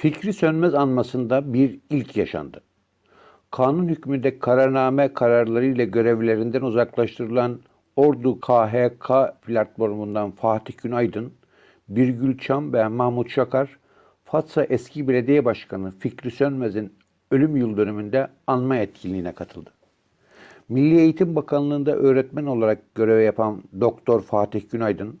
Fikri Sönmez anmasında bir ilk yaşandı. Kanun hükmünde kararname kararlarıyla görevlerinden uzaklaştırılan Ordu KHK platformundan Fatih Günaydın, Birgül Çam ve Mahmut Şakar, Fatsa eski belediye başkanı Fikri Sönmez'in ölüm yıl dönümünde anma etkinliğine katıldı. Milli Eğitim Bakanlığı'nda öğretmen olarak görev yapan Doktor Fatih Günaydın,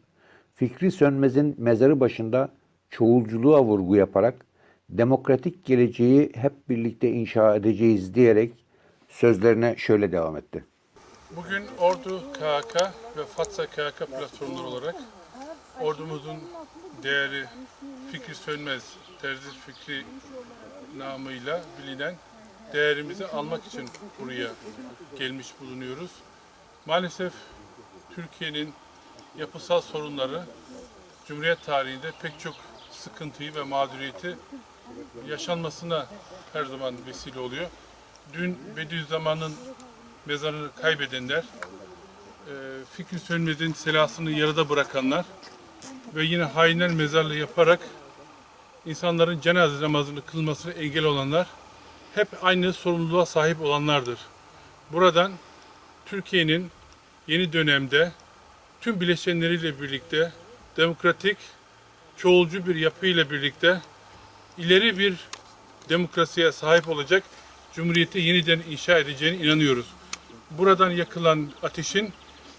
Fikri Sönmez'in mezarı başında çoğulculuğa vurgu yaparak demokratik geleceği hep birlikte inşa edeceğiz diyerek sözlerine şöyle devam etti. Bugün Ordu KHK ve Fatsa KHK platformları olarak ordumuzun değeri Fikri Sönmez, Terzi Fikri namıyla bilinen değerimizi almak için buraya gelmiş bulunuyoruz. Maalesef Türkiye'nin yapısal sorunları Cumhuriyet tarihinde pek çok sıkıntıyı ve mağduriyeti yaşanmasına her zaman vesile oluyor. Dün Bediüzzaman'ın mezarını kaybedenler, e, Fikri Sönmez'in selasını yarıda bırakanlar ve yine hainler mezarlığı yaparak insanların cenaze namazını kılmasına engel olanlar hep aynı sorumluluğa sahip olanlardır. Buradan Türkiye'nin yeni dönemde tüm bileşenleriyle birlikte demokratik, çoğulcu bir yapıyla birlikte ileri bir demokrasiye sahip olacak Cumhuriyeti yeniden inşa edeceğine inanıyoruz. Buradan yakılan ateşin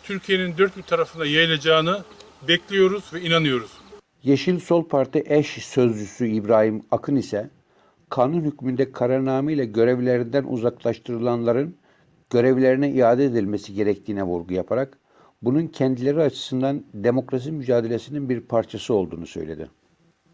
Türkiye'nin dört bir tarafına yayılacağını bekliyoruz ve inanıyoruz. Yeşil Sol Parti eş sözcüsü İbrahim Akın ise kanun hükmünde kararname ile görevlerinden uzaklaştırılanların görevlerine iade edilmesi gerektiğine vurgu yaparak bunun kendileri açısından demokrasi mücadelesinin bir parçası olduğunu söyledi.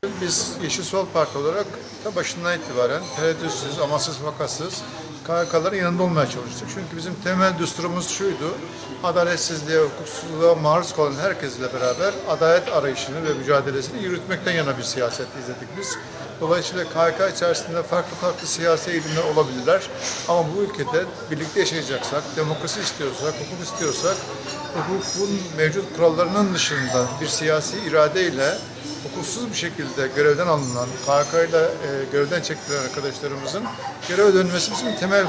Biz Yeşil Sol Parti olarak ta başından itibaren tereddütsüz, amasız vakasız KHK'ların yanında olmaya çalıştık. Çünkü bizim temel düsturumuz şuydu, adaletsizliğe, hukuksuzluğa maruz kalan herkesle beraber adalet arayışını ve mücadelesini yürütmekten yana bir siyaset izledik biz. Dolayısıyla KHK içerisinde farklı farklı siyasi eğilimler olabilirler. Ama bu ülkede birlikte yaşayacaksak, demokrasi istiyorsak, hukuk istiyorsak, hukukun mevcut kurallarının dışında bir siyasi iradeyle hukuksuz bir şekilde görevden alınan, KHK ile e, görevden çekilen arkadaşlarımızın göreve dönmesi bizim temel e,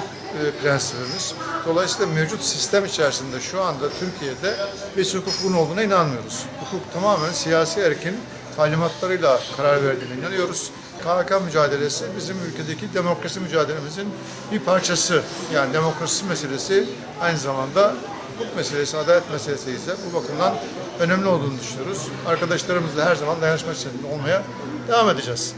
prensibimiz. Dolayısıyla mevcut sistem içerisinde şu anda Türkiye'de bir hukukun olduğuna inanmıyoruz. Hukuk tamamen siyasi erkin talimatlarıyla karar verdiğine inanıyoruz. KHK mücadelesi bizim ülkedeki demokrasi mücadelemizin bir parçası. Yani demokrasi meselesi aynı zamanda hukuk meselesi, adalet meselesi ise bu bakımdan önemli olduğunu düşünüyoruz. Arkadaşlarımızla her zaman dayanışma içerisinde olmaya devam edeceğiz.